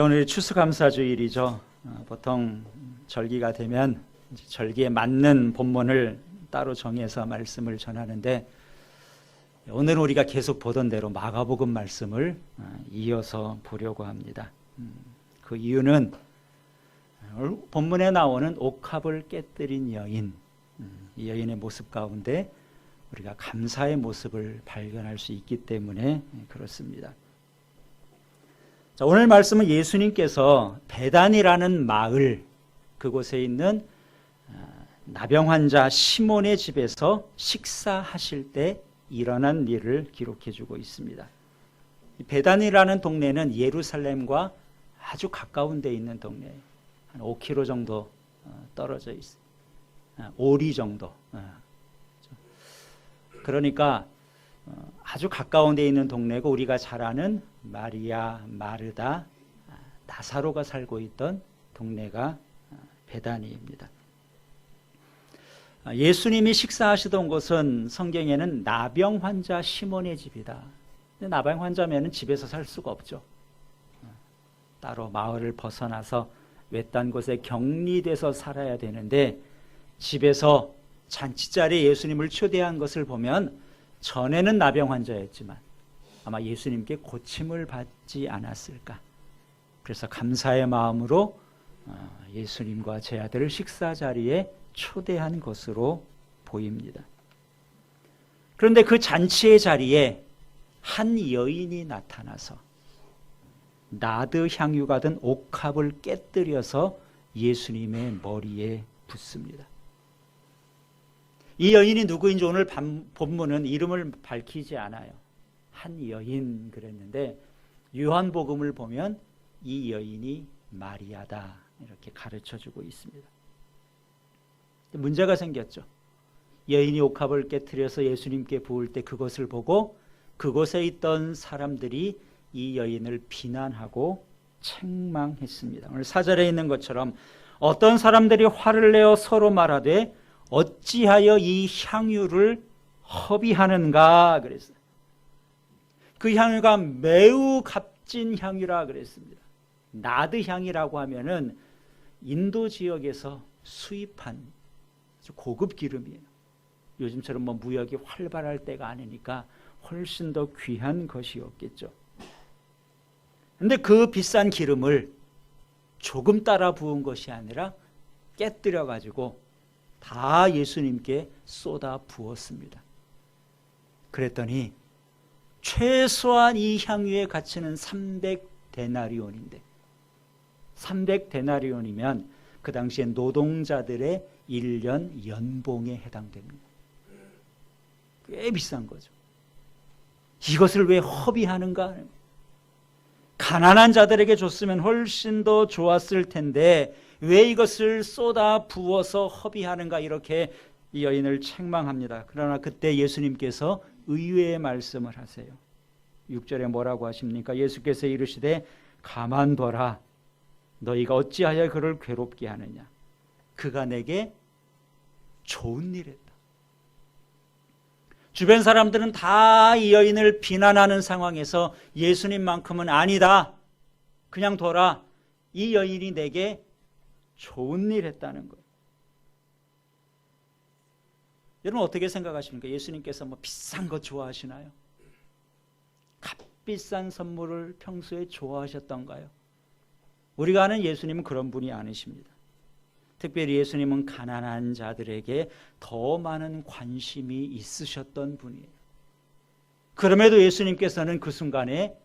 오늘 추수감사 주일이죠. 어, 보통 절기가 되면 절기에 맞는 본문을 따로 정해서 말씀을 전하는데 오늘 우리가 계속 보던 대로 마가복음 말씀을 어, 이어서 보려고 합니다. 음, 그 이유는 본문에 나오는 옥합을 깨뜨린 여인, 음, 이 여인의 모습 가운데 우리가 감사의 모습을 발견할 수 있기 때문에 그렇습니다. 자, 오늘 말씀은 예수님께서 배단이라는 마을 그곳에 있는 어, 나병 환자 시몬의 집에서 식사하실 때 일어난 일을 기록해 주고 있습니다. 이 배단이라는 동네는 예루살렘과 아주 가까운 데 있는 동네, 한 5km 정도 어, 떨어져 있어요. 아, 오리 정도. 어, 그러니까 어, 아주 가까운 데 있는 동네고 우리가 잘 아는 마리아, 마르다, 아, 나사로가 살고 있던 동네가 아, 베다니입니다. 아, 예수님이 식사하시던 곳은 성경에는 나병 환자 시몬의 집이다. 나병 환자면은 집에서 살 수가 없죠. 어, 따로 마을을 벗어나서 외딴 곳에 격리돼서 살아야 되는데 집에서 잔치자리에 예수님을 초대한 것을 보면 전에는 나병 환자였지만 아마 예수님께 고침을 받지 않았을까. 그래서 감사의 마음으로 어, 예수님과 제 아들을 식사 자리에 초대한 것으로 보입니다. 그런데 그 잔치의 자리에 한 여인이 나타나서 나드 향유가 든 옥합을 깨뜨려서 예수님의 머리에 붓습니다. 이 여인이 누구인지 오늘 밤, 본문은 이름을 밝히지 않아요. 한 여인 그랬는데 요한복음을 보면 이 여인이 마리아다 이렇게 가르쳐 주고 있습니다. 문제가 생겼죠. 여인이 옥합을 깨뜨려서 예수님께 부을 때 그것을 보고 그곳에 있던 사람들이 이 여인을 비난하고 책망했습니다. 오늘 사절에 있는 것처럼 어떤 사람들이 화를 내어 서로 말하되 어찌하여 이 향유를 허비하는가 그랬어요. 그 향유가 매우 값진 향유라 그랬습니다. 나드 향이라고 하면은 인도 지역에서 수입한 고급 기름이에요. 요즘처럼 뭐 무역이 활발할 때가 아니니까 훨씬 더 귀한 것이었겠죠. 근데 그 비싼 기름을 조금 따라 부은 것이 아니라 깨뜨려 가지고 다 예수님께 쏟아 부었습니다. 그랬더니 최소한 이 향유의 가치는 300데나리온인데 300데나리온이면 그 당시에 노동자들의 1년 연봉에 해당됩니다. 꽤 비싼 거죠. 이것을 왜 허비하는가? 가난한 자들에게 줬으면 훨씬 더 좋았을 텐데 왜 이것을 쏟아 부어서 허비하는가 이렇게 이 여인을 책망합니다. 그러나 그때 예수님께서 의외의 말씀을 하세요. 6절에 뭐라고 하십니까? 예수께서 이르시되 가만둬라. 너희가 어찌하여 그를 괴롭게 하느냐? 그가 내게 좋은 일 했다. 주변 사람들은 다 이 여인을 비난하는 상황에서 예수님만큼은 아니다. 그냥 둬라. 이 여인이 내게 좋은 일 했다는 거예요. 여러분 어떻게 생각하십니까? 예수님께서 뭐 비싼 거 좋아하시나요? 값비싼 선물을 평소에 좋아하셨던가요? 우리가 아는 예수님은 그런 분이 아니십니다. 특별히 예수님은 가난한 자들에게 더 많은 관심이 있으셨던 분이에요. 그럼에도 예수님께서는 그 순간에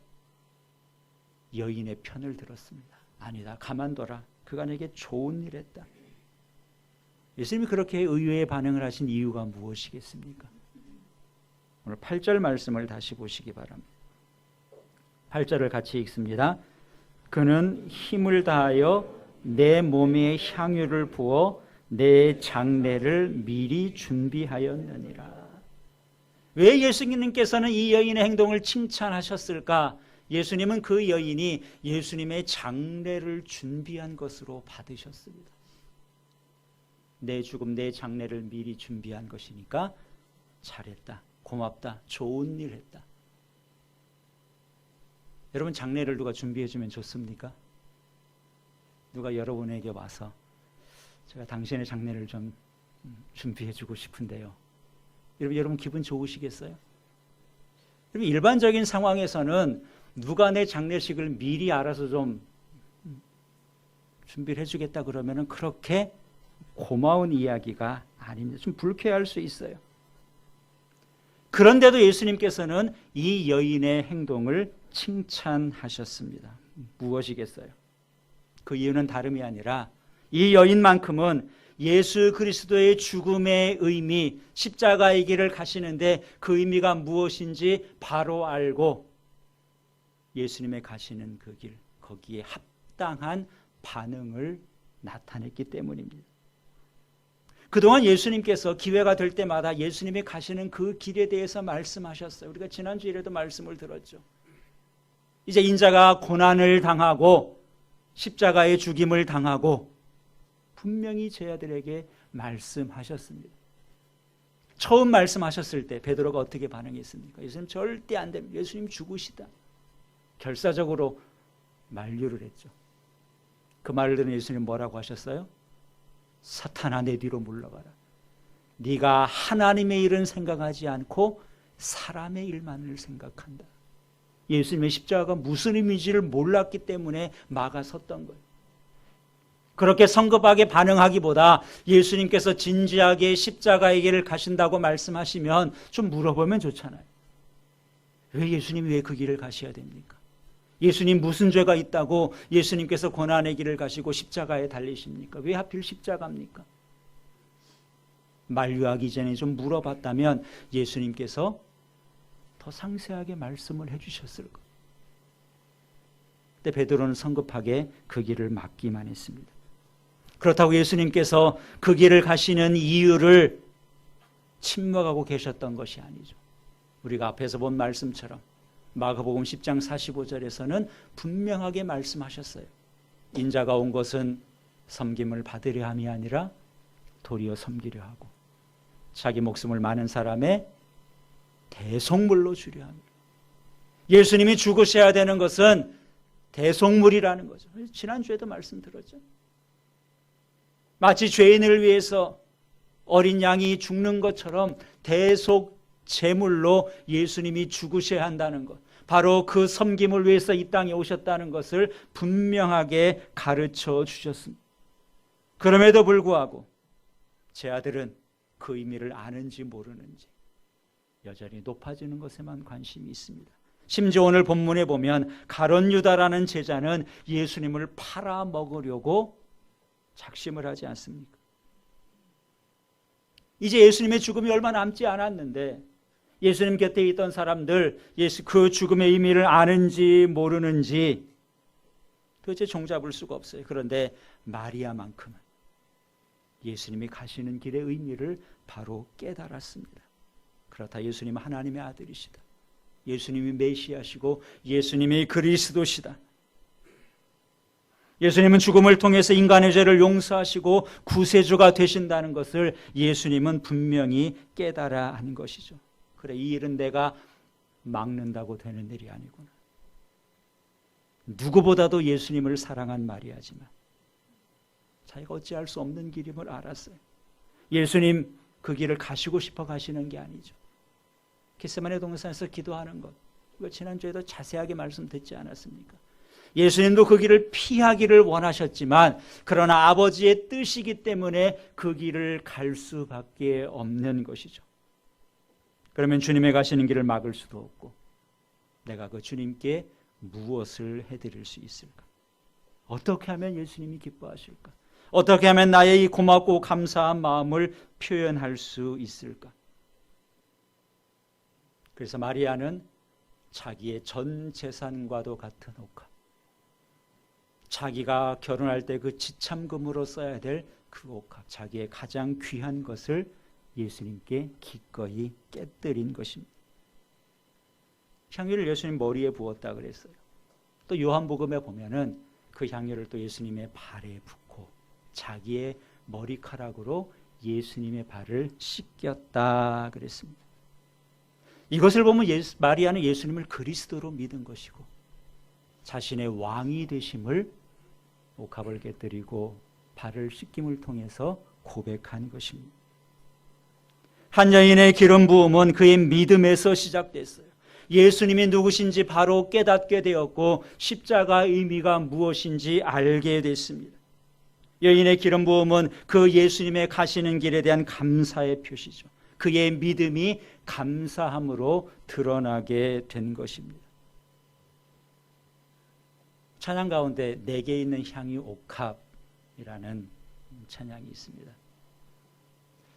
여인의 편을 들었습니다. 아니다. 가만둬라. 그가 내게 좋은 일 했다. 예수님이 그렇게 의외의 반응을 하신 이유가 무엇이겠습니까? 오늘 8절 말씀을 다시 보시기 바랍니다. 8절을 같이 읽습니다. 그는 힘을 다하여 내 몸에 향유를 부어 내 장례를 미리 준비하였느니라. 왜 예수님께서는 이 여인의 행동을 칭찬하셨을까? 예수님은 그 여인이 예수님의 장례를 준비한 것으로 받으셨습니다. 내 죽음, 내 장례를 미리 준비한 것이니까 잘했다, 고맙다, 좋은 일 했다. 여러분 장례를 누가 준비해 주면 좋습니까? 누가 여러분에게 와서 제가 당신의 장례를 좀 음, 준비해 주고 싶은데요. 여러분, 여러분 기분 좋으시겠어요? 여러분 일반적인 상황에서는 누가 내 장례식을 미리 알아서 좀 음, 준비를 해 주겠다 그러면은 그렇게 고마운 이야기가 아닙니다. 좀 불쾌할 수 있어요. 그런데도 예수님께서는 이 여인의 행동을 칭찬하셨습니다. 무엇이겠어요? 그 이유는 다름이 아니라 이 여인만큼은 예수 그리스도의 죽음의 의미, 십자가의 길을 가시는데 그 의미가 무엇인지 바로 알고 예수님의 가시는 그 길, 거기에 합당한 반응을 나타냈기 때문입니다. 그동안 예수님께서 기회가 될 때마다 예수님이 가시는 그 길에 대해서 말씀하셨어요. 우리가 지난주일에도 말씀을 들었죠. 이제 인자가 고난을 당하고 십자가의 죽임을 당하고 분명히 제 아들에게 말씀하셨습니다. 처음 말씀하셨을 때 베드로가 어떻게 반응했습니까? 예수님 절대 안 됩니다. 예수님 죽으시다. 결사적으로 만류를 했죠. 그 말을 들은 예수님 뭐라고 하셨어요? 사탄아 내 뒤로 물러가라. 네가 하나님의 일은 생각하지 않고 사람의 일만을 생각한다. 예수님의 십자가가 무슨 의미인지를 몰랐기 때문에 막아섰던 거예요. 그렇게 성급하게 반응하기보다 예수님께서 진지하게 십자가의 길을 가신다고 말씀하시면 좀 물어보면 좋잖아요. 왜 예수님이 왜 그 길을 가셔야 됩니까? 예수님 무슨 죄가 있다고 예수님께서 고난의 길을 가시고 십자가에 달리십니까? 왜 하필 십자가입니까? 만류하기 전에 좀 물어봤다면 예수님께서 더 상세하게 말씀을 해주셨을 것. 근데 베드로는 성급하게 그 길을 막기만 했습니다. 그렇다고 예수님께서 그 길을 가시는 이유를 침묵하고 계셨던 것이 아니죠. 우리가 앞에서 본 말씀처럼 마가복음 10장 45절에서는 분명하게 말씀하셨어요. 인자가 온 것은 섬김을 받으려 함이 아니라 도리어 섬기려 하고 자기 목숨을 많은 사람의 대속물로 주려 합니다. 예수님이 죽으셔야 되는 것은 대속물이라는 거죠. 지난주에도 말씀드렸죠. 마치 죄인을 위해서 어린 양이 죽는 것처럼 대속 제물로 예수님이 죽으셔야 한다는 것. 바로 그 섬김을 위해서 이 땅에 오셨다는 것을 분명하게 가르쳐 주셨습니다. 그럼에도 불구하고 제 아들은 그 의미를 아는지 모르는지 여전히 높아지는 것에만 관심이 있습니다. 심지어 오늘 본문에 보면 가론 유다라는 제자는 예수님을 팔아 먹으려고 작심을 하지 않습니까? 이제 예수님의 죽음이 얼마 남지 않았는데 예수님 곁에 있던 사람들 예수 그 죽음의 의미를 아는지 모르는지 도대체 종잡을 수가 없어요. 그런데 마리아만큼은 예수님이 가시는 길의 의미를 바로 깨달았습니다. 그렇다 예수님은 하나님의 아들이시다. 예수님이 메시아시고 예수님이 그리스도시다. 예수님은 죽음을 통해서 인간의 죄를 용서하시고 구세주가 되신다는 것을 예수님은 분명히 깨달아 한 것이죠. 그래 이 일은 내가 막는다고 되는 일이 아니구나. 누구보다도 예수님을 사랑한 마리아지만 자기가 어찌할 수 없는 길임을 알았어요. 예수님 그 길을 가시고 싶어 가시는 게 아니죠. 게세마네 동산에서 기도하는 것. 이거 지난주에도 자세하게 말씀드렸지 않았습니까? 예수님도 그 길을 피하기를 원하셨지만 그러나 아버지의 뜻이기 때문에 그 길을 갈 수밖에 없는 것이죠. 그러면 주님의 가시는 길을 막을 수도 없고 내가 그 주님께 무엇을 해드릴 수 있을까? 어떻게 하면 예수님이 기뻐하실까? 어떻게 하면 나의 이 고맙고 감사한 마음을 표현할 수 있을까? 그래서 마리아는 자기의 전 재산과도 같은 옥합, 자기가 결혼할 때 그 지참금으로 써야 될그 옥합, 자기의 가장 귀한 것을 예수님께 기꺼이 깨뜨린 것입니다. 향유를 예수님 머리에 부었다 그랬어요. 또 요한복음에 보면은 그 향유를 또 예수님의 발에 붓고 자기의 머리카락으로 예수님의 발을 씻겼다 그랬습니다. 이것을 보면 예수, 마리아는 예수님을 그리스도로 믿은 것이고 자신의 왕이 되심을 옥합을 깨뜨리고 발을 씻김을 통해서 고백한 것입니다. 한 여인의 기름 부음은 그의 믿음에서 시작됐어요. 예수님이 누구신지 바로 깨닫게 되었고 십자가의 의미가 무엇인지 알게 됐습니다. 여인의 기름 부음은 그 예수님의 가시는 길에 대한 감사의 표시죠. 그의 믿음이 감사함으로 드러나게 된 것입니다. 찬양 가운데 내게 있는 향이 옥합이라는 찬양이 있습니다.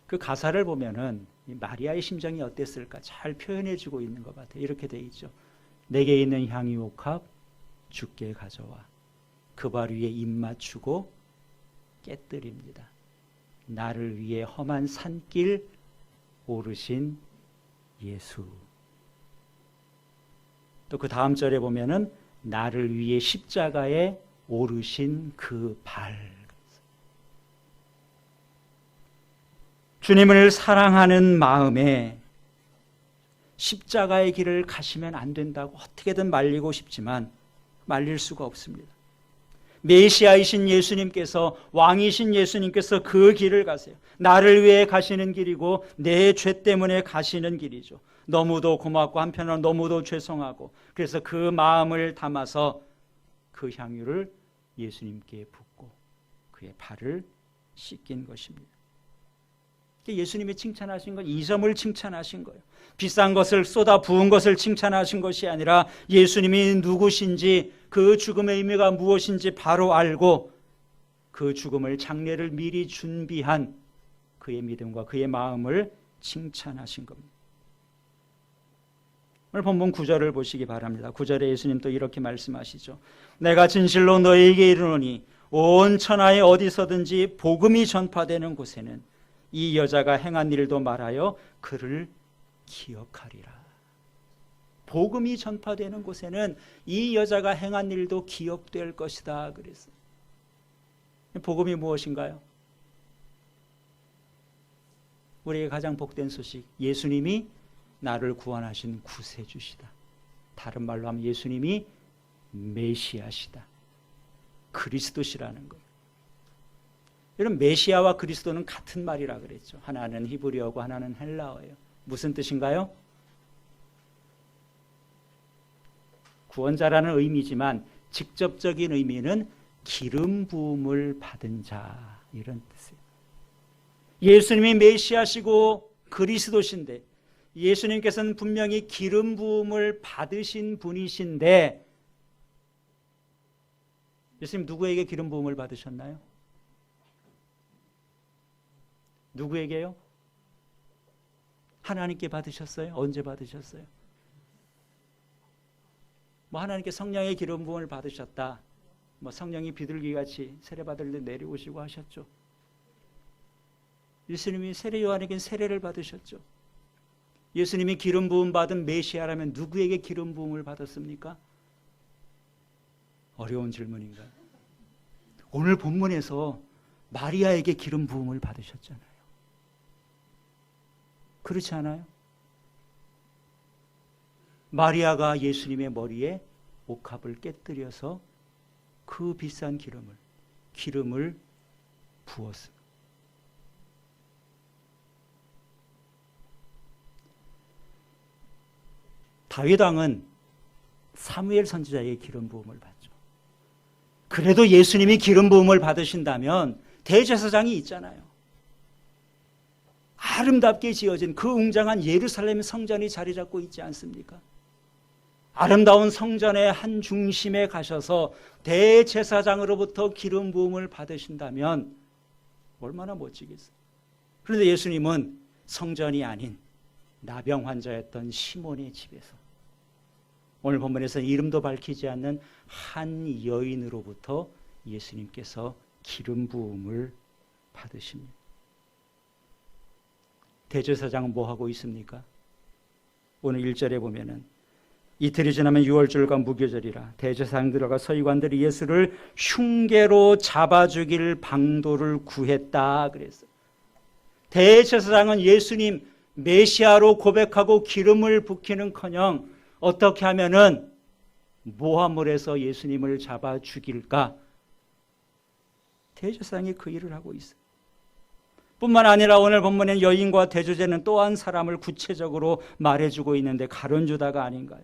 그 가사를 보면은 마리아의 심정이 어땠을까 잘 표현해주고 있는 것 같아요. 이렇게 돼 있죠. 내게 있는 향이 옥합 주께 가져와 그 발 위에 입 맞추고 깨뜨립니다. 나를 위해 험한 산길 오르신 예수. 또 그 다음 절에 보면은 나를 위해 십자가에 오르신 그 발. 주님을 사랑하는 마음에 십자가의 길을 가시면 안 된다고 어떻게든 말리고 싶지만 말릴 수가 없습니다. 메시아이신 예수님께서 왕이신 예수님께서 그 길을 가세요. 나를 위해 가시는 길이고 내 죄 때문에 가시는 길이죠. 너무도 고맙고 한편으로 너무도 죄송하고 그래서 그 마음을 담아서 그 향유를 예수님께 붓고 그의 발을 씻긴 것입니다. 예수님이 칭찬하신 건 이 점을 칭찬하신 거예요. 비싼 것을 쏟아 부은 것을 칭찬하신 것이 아니라 예수님이 누구신지 그 죽음의 의미가 무엇인지 바로 알고 그 죽음을 장례를 미리 준비한 그의 믿음과 그의 마음을 칭찬하신 겁니다. 오늘 본문 9절을 보시기 바랍니다. 9절에 예수님 또 이렇게 말씀하시죠. 내가 진실로 너에게 이르노니 온 천하에 어디서든지 복음이 전파되는 곳에는 이 여자가 행한 일도 말하여 그를 기억하리라. 복음이 전파되는 곳에는 이 여자가 행한 일도 기억될 것이다. 그랬어. 복음이 무엇인가요? 우리에게 가장 복된 소식. 예수님이 나를 구원하신 구세주시다. 다른 말로 하면 예수님이 메시아시다. 그리스도시라는 거예요. 여러분 메시아와 그리스도는 같은 말이라 그랬죠. 하나는 히브리어고 하나는 헬라어예요. 무슨 뜻인가요? 구원자라는 의미지만 직접적인 의미는 기름 부음을 받은 자 이런 뜻이에요. 예수님이 메시아시고 그리스도신데 예수님께서는 분명히 기름 부음을 받으신 분이신데 예수님 누구에게 기름 부음을 받으셨나요? 누구에게요? 하나님께 받으셨어요? 언제 받으셨어요? 뭐 하나님께 성령의 기름 부음을 받으셨다. 뭐 성령이 비둘기 같이 세례 받을 때 내려오시고 하셨죠. 예수님이 세례 요한에게 세례를 받으셨죠. 예수님이 기름 부음 받은 메시아라면 누구에게 기름 부음을 받았습니까? 어려운 질문인가요? 오늘 본문에서 마리아에게 기름 부음을 받으셨잖아요. 그렇지 않아요? 마리아가 예수님의 머리에 옥합을 깨뜨려서 그 비싼 기름을 기름을 부었습니다. 다윗 왕은 사무엘 선지자에게 기름 부음을 받죠. 그래도 예수님이 기름 부음을 받으신다면 대제사장이 있잖아요. 아름답게 지어진 그 웅장한 예루살렘 성전이 자리 잡고 있지 않습니까? 아름다운 성전의 한 중심에 가셔서 대제사장으로부터 기름 부음을 받으신다면 얼마나 멋지겠어요. 그런데 예수님은 성전이 아닌 나병 환자였던 시몬의 집에서 오늘 본문에서 이름도 밝히지 않는 한 여인으로부터 예수님께서 기름 부음을 받으십니다. 대제사장은 뭐 하고 있습니까? 오늘 1절에 보면은 이틀이 지나면 유월절과 무교절이라 대제사장들과 서기관들이 예수를 흉계로 잡아 죽일 방도를 구했다 그랬어. 대제사장은 예수님 메시아로 고백하고 기름을 붓기는커녕 어떻게 하면은 모함을 해서 예수님을 잡아 죽일까 대제사장이 그 일을 하고 있어요. 뿐만 아니라 오늘 본문엔 여인과 대주제는 또한 사람을 구체적으로 말해주고 있는데 가론주다가 아닌가요?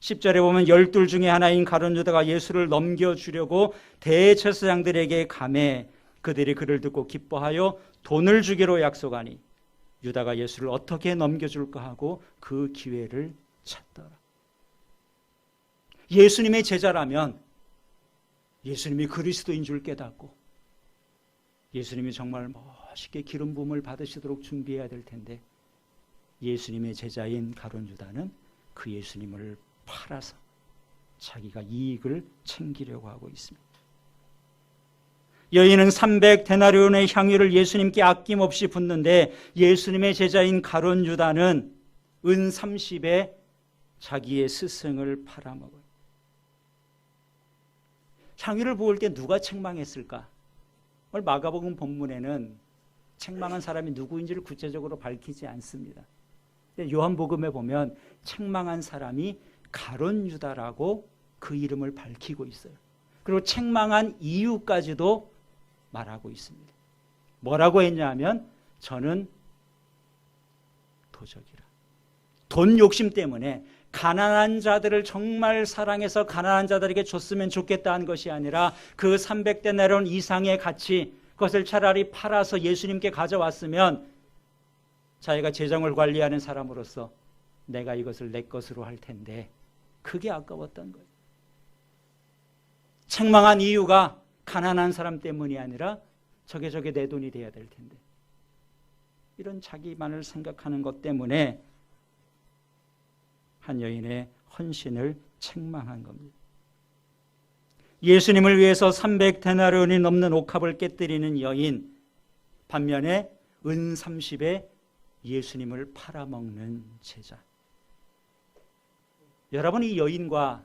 10절에 보면 열둘 중에 하나인 가론유다가 예수를 넘겨주려고 대제사장들에게 감해 그들이 그를 듣고 기뻐하여 돈을 주기로 약속하니 유다가 예수를 어떻게 넘겨줄까 하고 그 기회를 찾더라. 예수님의 제자라면 예수님이 그리스도인 줄 깨닫고 예수님이 정말 멋있게 기름 부음을 받으시도록 준비해야 될 텐데 예수님의 제자인 가론 유다는 그 예수님을 팔아서 자기가 이익을 챙기려고 하고 있습니다. 여인은 300데나리온의 향유를 예수님께 아낌없이 붓는데 예수님의 제자인 가론 유다는 은 30에 자기의 스승을 팔아먹어요. 향유를 부을 때 누가 책망했을까? 오늘 마가복음 본문에는 책망한 사람이 누구인지를 구체적으로 밝히지 않습니다. 요한복음에 보면 책망한 사람이 가론 유다라고 그 이름을 밝히고 있어요. 그리고 책망한 이유까지도 말하고 있습니다. 뭐라고 했냐면 저는 도적이라. 돈 욕심 때문에 가난한 자들을 정말 사랑해서 가난한 자들에게 줬으면 좋겠다는 것이 아니라 그 300데나리온 이상의 가치 그것을 차라리 팔아서 예수님께 가져왔으면 자기가 재정을 관리하는 사람으로서 내가 이것을 내 것으로 할 텐데 그게 아까웠던 거예요. 책망한 이유가 가난한 사람 때문이 아니라 저게 저게 내 돈이 돼야 될 텐데 이런 자기만을 생각하는 것 때문에 한 여인의 헌신을 책망한 겁니다. 예수님을 위해서 300데나리온이 넘는 옥합을 깨뜨리는 여인 반면에 은 30에 예수님을 팔아먹는 제자. 여러분 이 여인과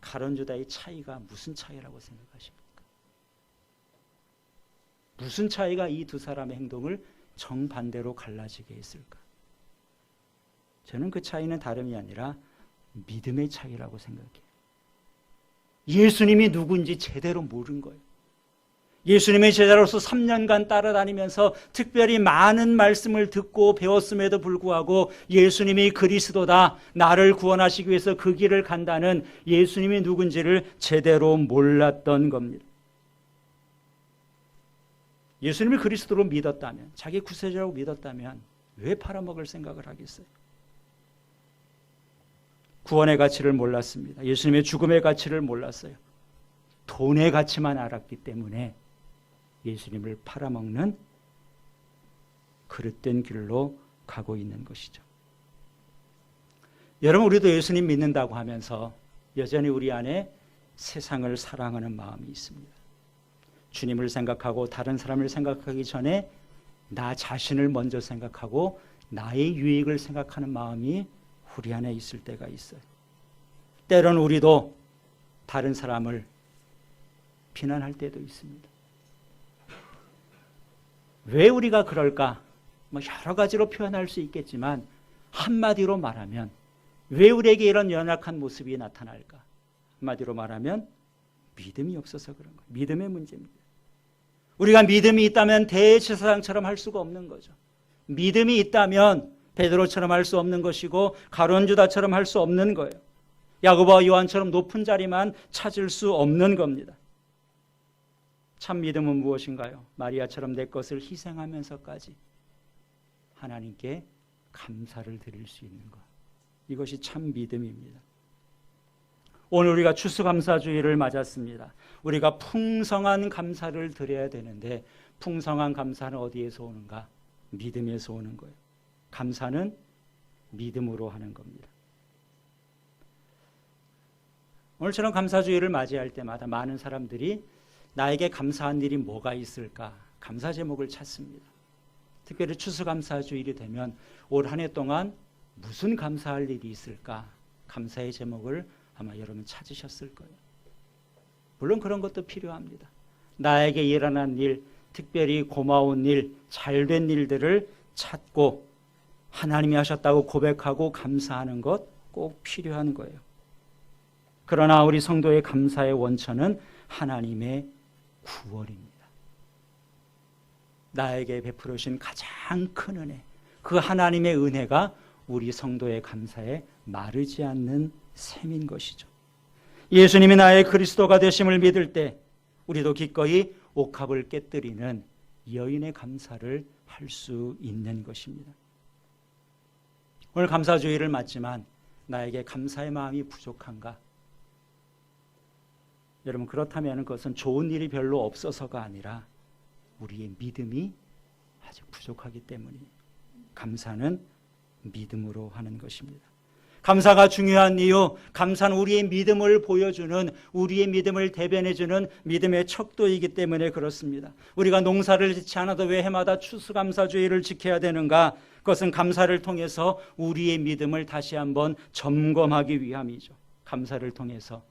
가론주다의 차이가 무슨 차이라고 생각하십니까? 무슨 차이가 이 두 사람의 행동을 정반대로 갈라지게 했을까? 저는 그 차이는 다름이 아니라 믿음의 차이라고 생각해요. 예수님이 누군지 제대로 모른 거예요. 예수님의 제자로서 3년간 따라다니면서 특별히 많은 말씀을 듣고 배웠음에도 불구하고 예수님이 그리스도다, 나를 구원하시기 위해서 그 길을 간다는 예수님이 누군지를 제대로 몰랐던 겁니다. 예수님을 그리스도로 믿었다면, 자기 구세주라고 믿었다면 왜 팔아먹을 생각을 하겠어요? 구원의 가치를 몰랐습니다. 예수님의 죽음의 가치를 몰랐어요. 돈의 가치만 알았기 때문에 예수님을 팔아먹는 그릇된 길로 가고 있는 것이죠. 여러분, 우리도 예수님 믿는다고 하면서 여전히 우리 안에 세상을 사랑하는 마음이 있습니다. 주님을 생각하고 다른 사람을 생각하기 전에 나 자신을 먼저 생각하고 나의 유익을 생각하는 마음이 우리 안에 있을 때가 있어요. 때론 우리도 다른 사람을 비난할 때도 있습니다. 왜 우리가 그럴까? 뭐 여러 가지로 표현할 수 있겠지만 한마디로 말하면 왜 우리에게 이런 연약한 모습이 나타날까? 한마디로 말하면 믿음이 없어서 그런 거예요. 믿음의 문제입니다. 우리가 믿음이 있다면 대제사장처럼 할 수가 없는 거죠. 믿음이 있다면 베드로처럼 할 수 없는 것이고 가론 주다처럼 할 수 없는 거예요. 야고보와 요한처럼 높은 자리만 찾을 수 없는 겁니다. 참 믿음은 무엇인가요? 마리아처럼 내 것을 희생하면서까지 하나님께 감사를 드릴 수 있는 것. 이것이 참 믿음입니다. 오늘 우리가 추수감사주의를 맞았습니다. 우리가 풍성한 감사를 드려야 되는데 풍성한 감사는 어디에서 오는가? 믿음에서 오는 거예요. 감사는 믿음으로 하는 겁니다. 오늘처럼 감사주의를 맞이할 때마다 많은 사람들이 나에게 감사한 일이 뭐가 있을까? 감사 제목을 찾습니다. 특별히 추수감사주일이 되면 올 한 해 동안 무슨 감사할 일이 있을까? 감사의 제목을 아마 여러분 찾으셨을 거예요. 물론 그런 것도 필요합니다. 나에게 일어난 일, 특별히 고마운 일, 잘된 일들을 찾고 하나님이 하셨다고 고백하고 감사하는 것 꼭 필요한 거예요. 그러나 우리 성도의 감사의 원천은 하나님의 구원입니다. 나에게 베풀어 주신 가장 큰 은혜, 그 하나님의 은혜가 우리 성도의 감사에 마르지 않는 셈인 것이죠. 예수님이 나의 그리스도가 되심을 믿을 때 우리도 기꺼이 옥합을 깨뜨리는 여인의 감사를 할 수 있는 것입니다. 오늘 감사주의를 맞지만 나에게 감사의 마음이 부족한가? 여러분 그렇다면 그것은 좋은 일이 별로 없어서가 아니라 우리의 믿음이 아직 부족하기 때문이 감사는 믿음으로 하는 것입니다. 감사가 중요한 이유, 감사는 우리의 믿음을 보여주는, 우리의 믿음을 대변해주는 믿음의 척도이기 때문에 그렇습니다. 우리가 농사를 짓지 않아도 왜 해마다 추수감사주의를 지켜야 되는가? 그것은 감사를 통해서 우리의 믿음을 다시 한번 점검하기 위함이죠. 감사를 통해서.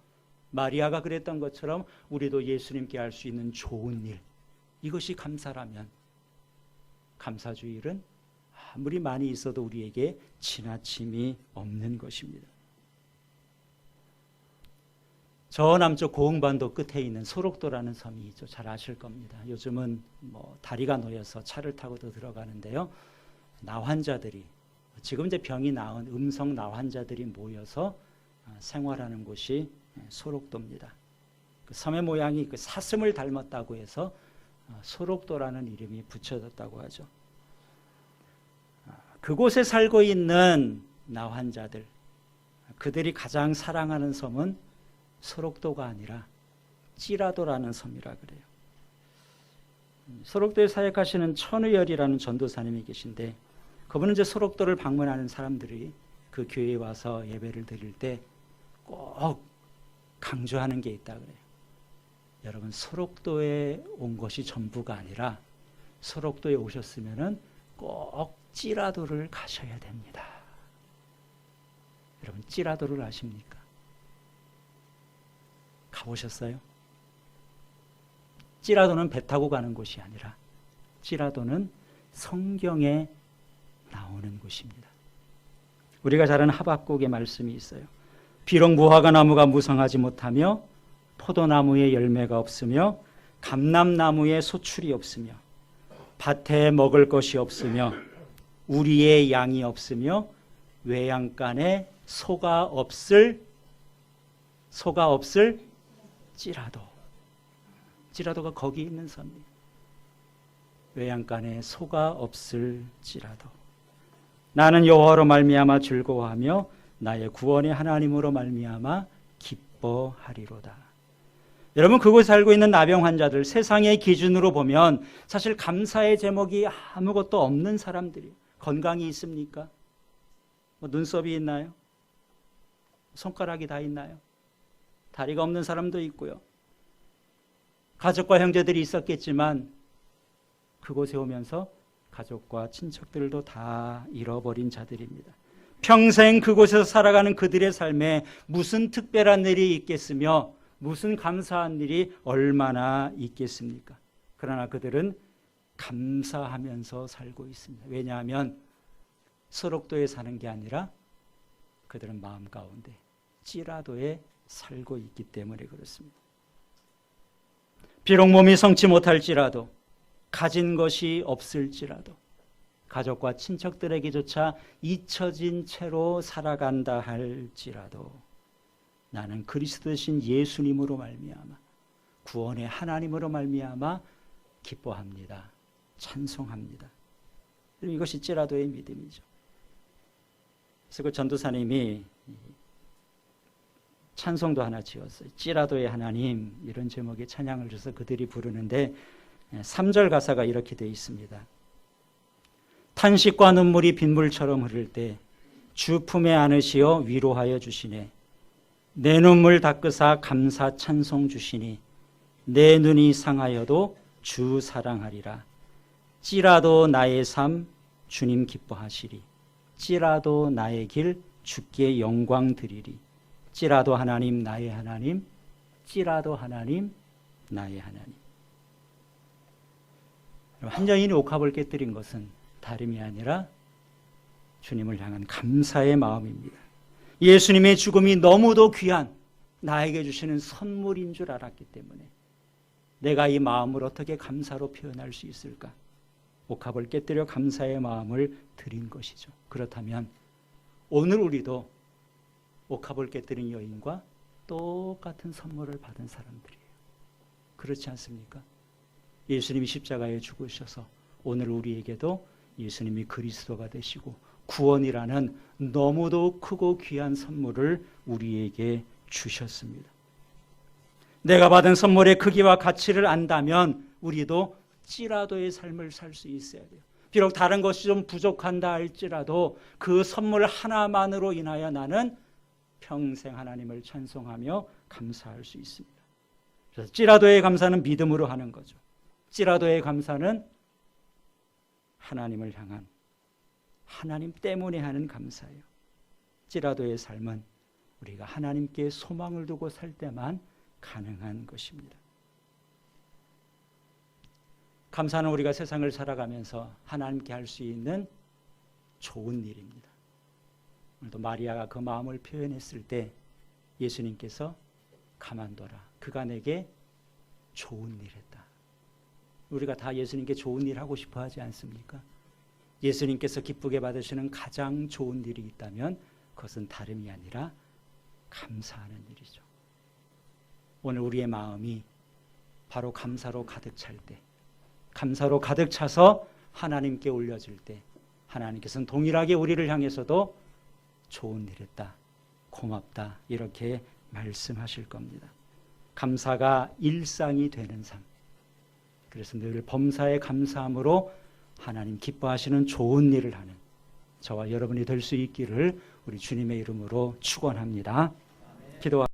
마리아가 그랬던 것처럼 우리도 예수님께 할 수 있는 좋은 일. 이것이 감사라면 감사주의는 아무리 많이 있어도 우리에게 지나침이 없는 것입니다. 저 남쪽 고흥반도 끝에 있는 소록도라는 섬이 있죠. 잘 아실 겁니다. 요즘은 뭐 다리가 놓여서 차를 타고도 들어가는데요. 나환자들이 지금 이제 병이 나은 음성 나환자들이 모여서 생활하는 곳이 소록도입니다. 그 섬의 모양이 그 사슴을 닮았다고 해서 소록도라는 이름이 붙여졌다고 하죠. 그곳에 살고 있는 나환자들, 그들이 가장 사랑하는 섬은 소록도가 아니라 찌라도라는 섬이라 그래요. 소록도에 사역하시는 천의열이라는 전도사님이 계신데 그분은 이제 소록도를 방문하는 사람들이 그 교회에 와서 예배를 드릴 때 꼭 강조하는 게 있다 그래요. 여러분 소록도에 온 것이 전부가 아니라 소록도에 오셨으면은 꼭 찌라도를 가셔야 됩니다. 여러분 찌라도를 아십니까? 가보셨어요? 찌라도는 배 타고 가는 곳이 아니라 찌라도는 성경에 나오는 곳입니다. 우리가 잘 아는 하박국의 말씀이 있어요. 비록 무화과 나무가 무성하지 못하며 포도나무에 열매가 없으며 감람나무에 소출이 없으며 밭에 먹을 것이 없으며 우리의 양이 없으며 외양간에 소가 없을 소가 없을 찌라도 찌라도가 거기 있는 섬이에요. 외양간에 소가 없을지라도 나는 여호와로 말미암아 즐거워하며 나의 구원의 하나님으로 말미암아 기뻐하리로다. 여러분 그곳에 살고 있는 나병 환자들 세상의 기준으로 보면 사실 감사의 제목이 아무것도 없는 사람들이 건강이 있습니까? 뭐 눈썹이 있나요? 손가락이 다 있나요? 다리가 없는 사람도 있고요. 가족과 형제들이 있었겠지만 그곳에 오면서 가족과 친척들도 다 잃어버린 자들입니다. 평생 그곳에서 살아가는 그들의 삶에 무슨 특별한 일이 있겠으며 무슨 감사한 일이 얼마나 있겠습니까? 그러나 그들은 감사하면서 살고 있습니다. 왜냐하면 소록도에 사는 게 아니라 그들은 마음 가운데 찌라도에 살고 있기 때문에 그렇습니다. 비록 몸이 성치 못할지라도 가진 것이 없을지라도 가족과 친척들에게조차 잊혀진 채로 살아간다 할지라도 나는 그리스도신 예수님으로 말미암아 구원의 하나님으로 말미암아 기뻐합니다. 찬송합니다. 이것이 찌라도의 믿음이죠. 그래서 그 전도사님이 찬송도 하나 지었어요. 찌라도의 하나님 이런 제목의 찬양을 줘서 그들이 부르는데 3절 가사가 이렇게 되어 있습니다. 탄식과 눈물이 빗물처럼 흐를 때 주 품에 안으시어 위로하여 주시네. 내 눈물 닦으사 감사 찬송 주시니 내 눈이 상하여도 주 사랑하리라. 찌라도 나의 삶 주님 기뻐하시리. 찌라도 나의 길 주께 영광 드리리. 찌라도 하나님 나의 하나님 찌라도 하나님 나의 하나님. 한여인이 옥합을 깨뜨린 것은 다름이 아니라 주님을 향한 감사의 마음입니다. 예수님의 죽음이 너무도 귀한 나에게 주시는 선물인 줄 알았기 때문에 내가 이 마음을 어떻게 감사로 표현할 수 있을까? 옥합을 깨뜨려 감사의 마음을 드린 것이죠. 그렇다면 오늘 우리도 옥합을 깨뜨린 여인과 똑같은 선물을 받은 사람들이에요. 그렇지 않습니까? 예수님이 십자가에 죽으셔서 오늘 우리에게도 예수님이 그리스도가 되시고 구원이라는 너무도 크고 귀한 선물을 우리에게 주셨습니다. 내가 받은 선물의 크기와 가치를 안다면 우리도 찌라도의 삶을 살 수 있어야 돼요. 비록 다른 것이 좀 부족한다 할지라도 그 선물 하나만으로 인하여 나는 평생 하나님을 찬송하며 감사할 수 있습니다. 그래서 찌라도의 감사는 믿음으로 하는 거죠. 찌라도의 감사는 하나님을 향한 하나님 때문에 하는 감사예요. 찌라도의 삶은 우리가 하나님께 소망을 두고 살 때만 가능한 것입니다. 감사는 우리가 세상을 살아가면서 하나님께 할 수 있는 좋은 일입니다. 오늘도 마리아가 그 마음을 표현했을 때 예수님께서 가만둬라. 그가 내게 좋은 일 했다. 우리가 다 예수님께 좋은 일 하고 싶어 하지 않습니까? 예수님께서 기쁘게 받으시는 가장 좋은 일이 있다면 그것은 다름이 아니라 감사하는 일이죠. 오늘 우리의 마음이 바로 감사로 가득 찰 때, 감사로 가득 차서 하나님께 올려질 때, 하나님께서는 동일하게 우리를 향해서도 좋은 일 했다, 고맙다, 이렇게 말씀하실 겁니다. 감사가 일상이 되는 삶. 그래서 늘 범사에 감사함으로 하나님 기뻐하시는 좋은 일을 하는 저와 여러분이 될 수 있기를 우리 주님의 이름으로 축원합니다. 기도하